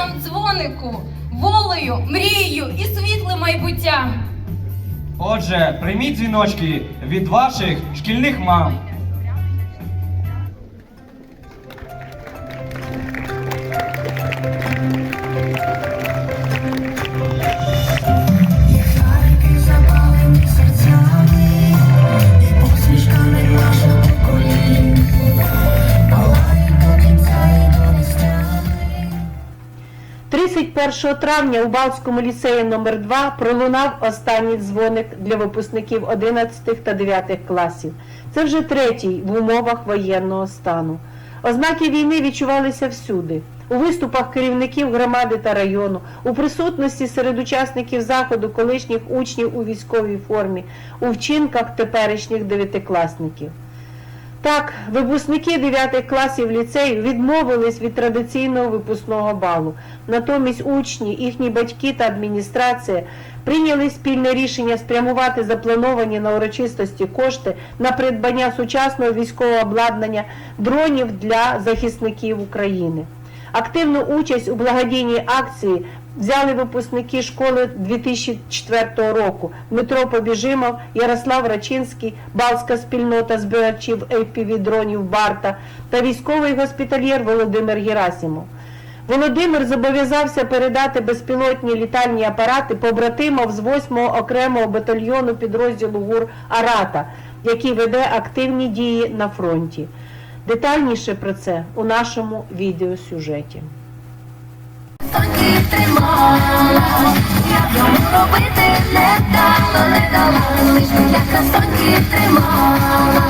нам дзвонику, волею, мрією і світле майбуття. Отже, прийміть дзвіночки від ваших шкільних мам. 31 травня у Балтському ліцеї номер 2 пролунав останній дзвоник для випускників 11 та 9 класів. Це вже третій в умовах воєнного стану. Ознаки війни відчувалися всюди. У виступах керівників громади та району, у присутності серед учасників заходу колишніх учнів у військовій формі, у вчинках теперішніх дев'ятикласників. Так, випускники 9 класів ліцею відмовились від традиційного випускного балу. Натомість учні, їхні батьки та адміністрація прийняли спільне рішення спрямувати заплановані на урочистості кошти на придбання сучасного військового обладнання дронів для захисників України. Активну участь у благодійній акції взяли випускники школи 2004 року Дмитро Побіжимов, Ярослав Рачинський, Балська спільнота збирачів APV дронів Барта та військовий госпітальєр Володимир Герасимов. Володимир зобов'язався передати безпілотні літальні апарати побратимам з 8-го окремого батальйону підрозділу ГУР Арата, який веде активні дії на фронті. Детальніше про це у нашому відеосюжеті. Соньки тримала, я дому робити не дала, не дала, лиш як на соньки тримала.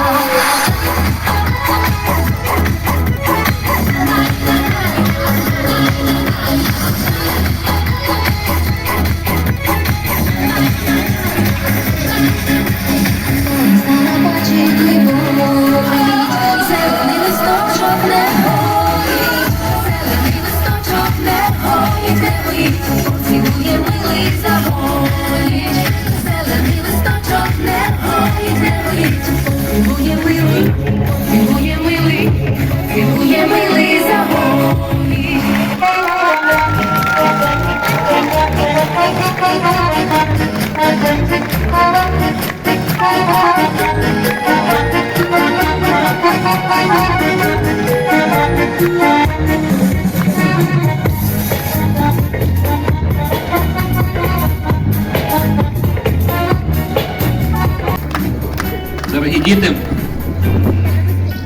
Дорогі діти,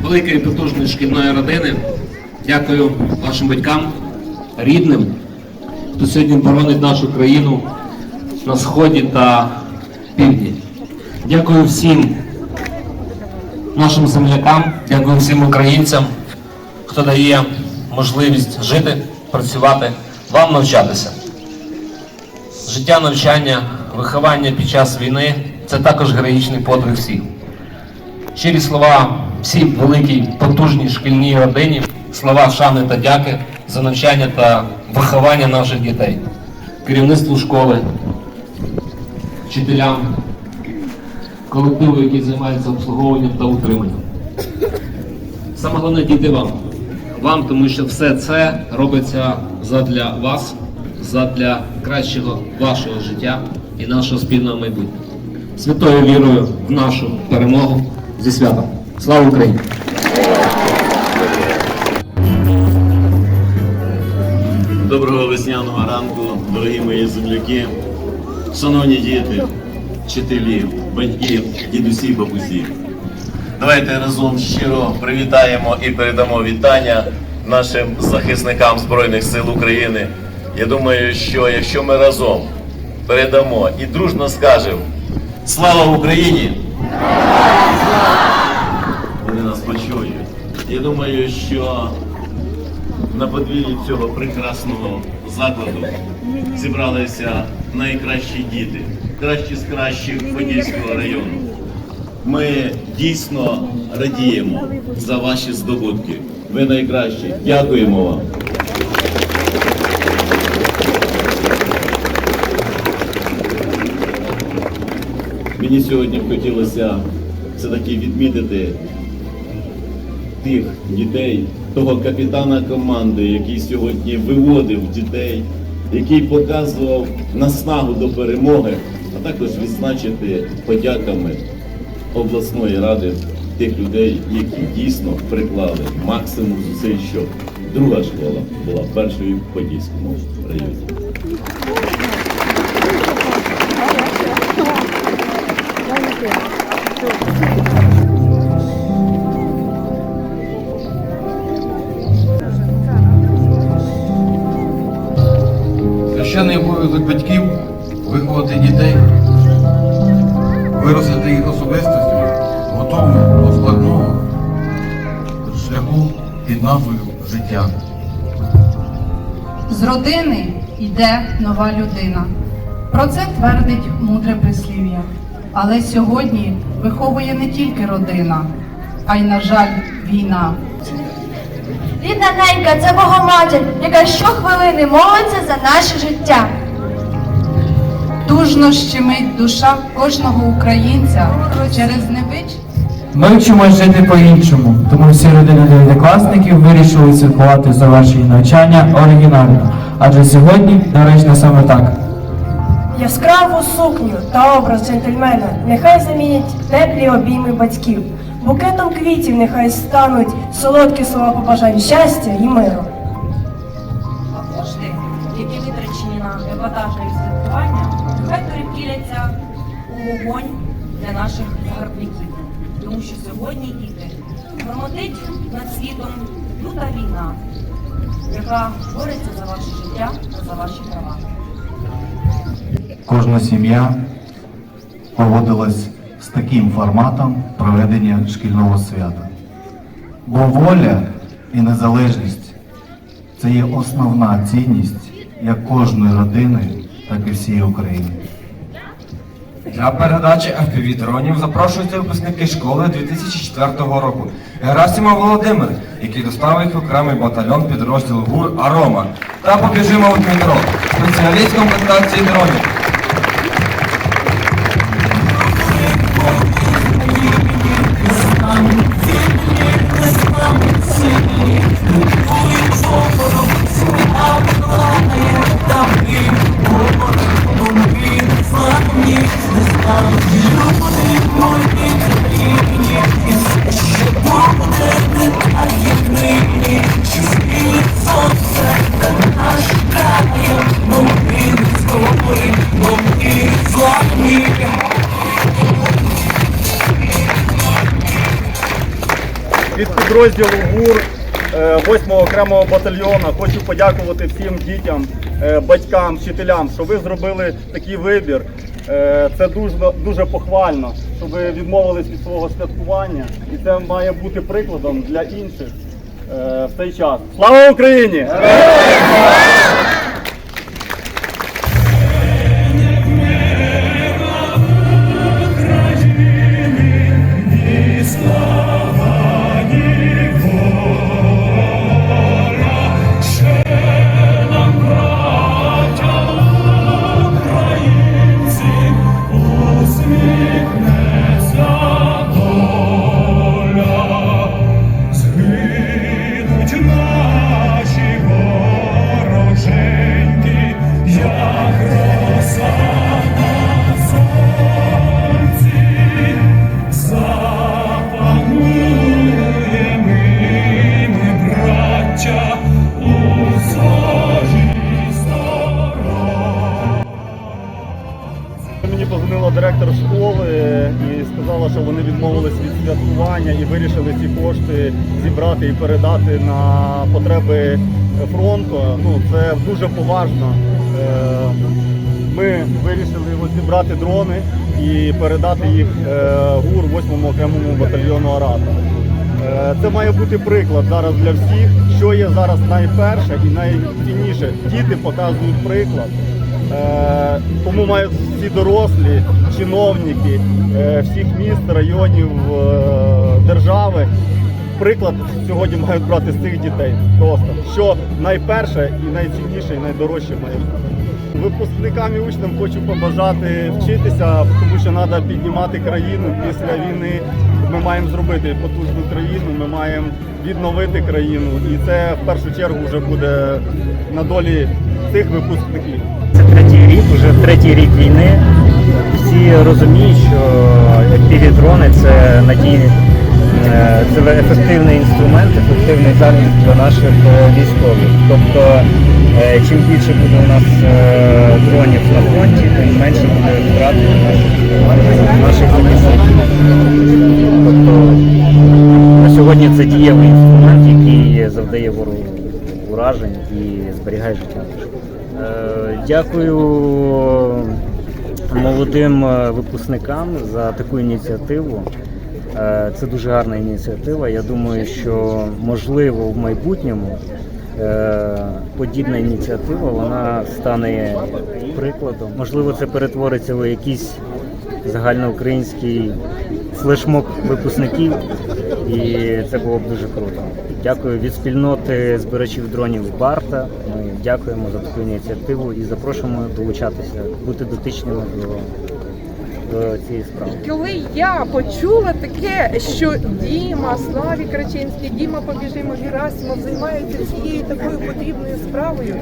великої потужної шкільної родини, дякую вашим батькам, рідним, хто сьогодні боронить нашу країну на сході та півдні. Дякую всім нашим землякам, дякую всім українцям, хто дає можливість жити, працювати, вам навчатися. Життя, навчання, виховання під час війни це також героїчний подвиг всіх. Щирі слова всій великій потужній шкільній родині, слова шани та дяки за навчання та виховання наших дітей, керівництву школи, вчителям, колективу, який займається обслуговуванням та утриманням. Саме головне діти вам. Вам, тому що все це робиться задля вас, задля кращого вашого життя і нашого спільного майбутнього. Святою вірою в нашу перемогу зі святом. Слава Україні! Доброго весняного ранку, дорогі мої земляки, шановні діти, вчителі, батьки, дідусі, бабусі. Давайте разом щиро привітаємо і передамо вітання нашим захисникам Збройних сил України. Я думаю, що якщо ми разом передамо і дружно скажемо Слава Україні! Вони нас почують. Я думаю, що на подвір'ї цього прекрасного закладу зібралися найкращі діти, кращі з кращих Подільського району. Ми дійсно радіємо за ваші здобутки. Ви найкращі. Дякуємо вам. Мені сьогодні хотілося все-таки відмітити тих дітей, того капітана команди, який сьогодні виводив дітей, який показував наснагу до перемоги, а також відзначити подяками обласної ради тих людей, які дійсно приклали максимум зусиль, щоб друга школа була першою в Подільському районі. Священний обов'язок батьків виховати дітей, виростити їх особистості, готовими до складного шляху під назвою життя. З родини йде нова людина. Про це твердить мудре прислів'я. Але сьогодні виховує не тільки родина, а й, на жаль, війна. Рідна ненька це Богоматір, яка щохвилини молиться за наше життя. Тужно щемить душа кожного українця через невич. Ми вчимось жити по-іншому, тому всі родини дев'ятикласників вирішили святкувати завершення навчання оригінально, адже сьогодні доречно саме так. Яскраву сукню та образ джентльмена нехай замінять теплі обійми батьків. Букетом квітів нехай стануть солодкі слова побажань щастя і миру. Вогонь для наших загарбників. Тому що сьогодні діти громотить над світом люта війна, яка бореться за ваше життя та за ваші права. Кожна сім'я погодилась з таким форматом проведення шкільного свята. Бо воля і незалежність це є основна цінність як кожної родини, так і всієї України. Для передачі FPV-дронів запрошуються випускники школи 2004 року. Герасимов Володимир, який доставив окремий батальйон підрозділу ГУР Арома. Та побіжимо Дмитро, спеціаліст комплектації дронів. Від підрозділу ГУР 8-го окремого батальйона хочу подякувати всім дітям, е, батькам, вчителям, що ви зробили такий вибір. Е, Це дуже, дуже похвально, що ви відмовились від свого святкування, і це має бути прикладом для інших е, в цей час. Слава Україні! Святкування і вирішили ці кошти зібрати і передати на потреби фронту. Ну це дуже поважно. Е, Ми вирішили зібрати дрони і передати їх е, ГУР 8-му окремому батальйону Арата. Е, Це має бути приклад зараз для всіх, що є зараз найперше і найцінніше. Діти показують приклад. Е, Тому мають всі дорослі, чиновники е, всіх міст, районів е, держави. Приклад сьогодні мають брати з цих дітей. Просто що найперше і найцінніше, і найдорожче має. Випускникам і учням хочу побажати вчитися, тому що треба піднімати країну після війни. ми маємо зробити потужну країну, ми маємо відновити країну, і це в першу чергу вже буде на долі цих випускників. Це третій рік, вже третій рік війни. Всі розуміють, що FPV-дрони це надійний, е, це ефективний інструмент, ефективний захист для наших е, військових. Тобто, е, чим більше буде у нас дронів на фронті, тим менше буде втрат наших захисників. Тобто, на сьогодні це дієвий інструмент, який завдає ворогу уражень і зберігає життя. Е, Дякую молодим е, випускникам за таку ініціативу. Е, Це дуже гарна ініціатива. Я думаю, що можливо в майбутньому подібна ініціатива вона стане прикладом. Можливо, це перетвориться в якийсь загальноукраїнський флешмоб випускників, і це було б дуже круто. Дякую від спільноти збирачів дронів Барта. Ми дякуємо за таку ініціативу і запрошуємо долучатися, бути дотичними до, цієї справи. Коли я почула таке, що Діма, Славік Рачинський, Діма Побіжимо Герасимов займаються цією такою потрібною справою,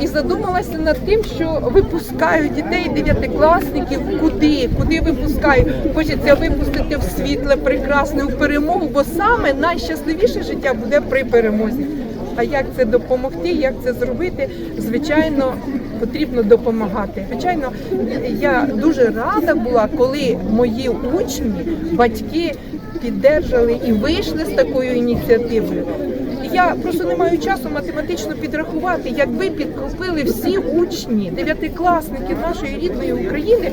і задумалася над тим, що випускають дітей дев'ятикласників, куди, куди випускають. Хочеться випустити в світле, прекрасне, в перемогу, бо саме найщасливіше життя буде при перемозі. А як це допомогти, як це зробити? Звичайно, потрібно допомагати. Звичайно, я дуже рада була, коли мої учні, батьки піддержали і вийшли з такою ініціативою. Я просто не маю часу математично підрахувати, якби підкупили всі учні, дев'ятикласники нашої рідної України,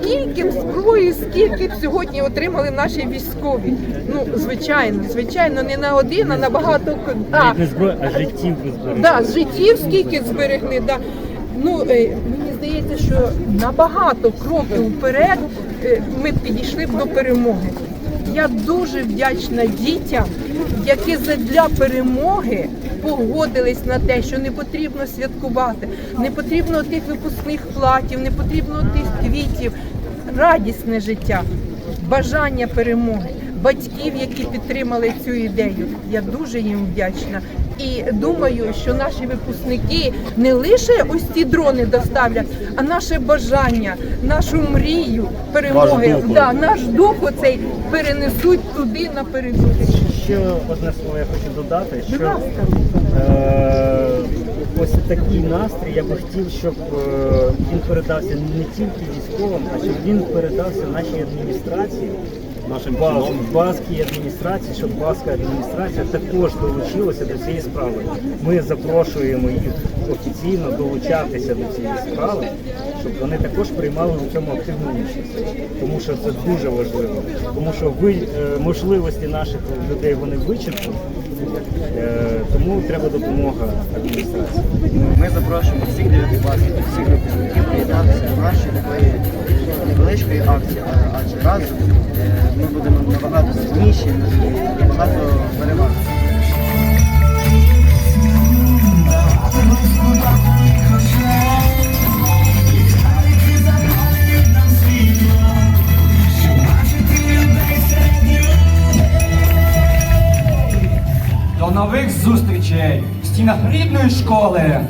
скільки зброї, скільки б сьогодні отримали наші військові. Ну, звичайно, звичайно, не на один, а на багато а, Не зброї, а життів ви зберегли. Да, з життів скільки зберегли. Да. Ну, е, мені здається, що набагато кроків вперед е, ми підійшли б до перемоги. Я дуже вдячна дітям, які для перемоги погодились на те, що не потрібно святкувати, не потрібно тих випускних платів, не потрібно тих квітів. Радісне життя, бажання перемоги, батьків, які підтримали цю ідею. Я дуже їм вдячна. І думаю, що наші випускники не лише ось ці дрони доставлять, а наше бажання, нашу мрію перемоги, дух. да, наш дух оцей перенесуть туди на передову. Ще одне слово я хочу додати, що ось такий настрій я би хотів, щоб е, він передався не тільки військовим, а щоб він передався нашій адміністрації. Нашим Баз, адміністрації, щоб Базька адміністрація також долучилася до цієї справи. Ми запрошуємо їх офіційно долучатися до цієї справи, щоб вони також приймали у цьому активну участь. Тому що це дуже важливо. Тому що ви е, можливості наших людей вони вичерпні, е, тому треба допомога адміністрації. Ми запрошуємо всіх дев'ятикласників, всіх випускників приєднатися до нашої такої невеличкої акції, адже разом е, ми будемо набагато сильніші і набагато перемагати. Нових зустрічей в стінах рідної школи.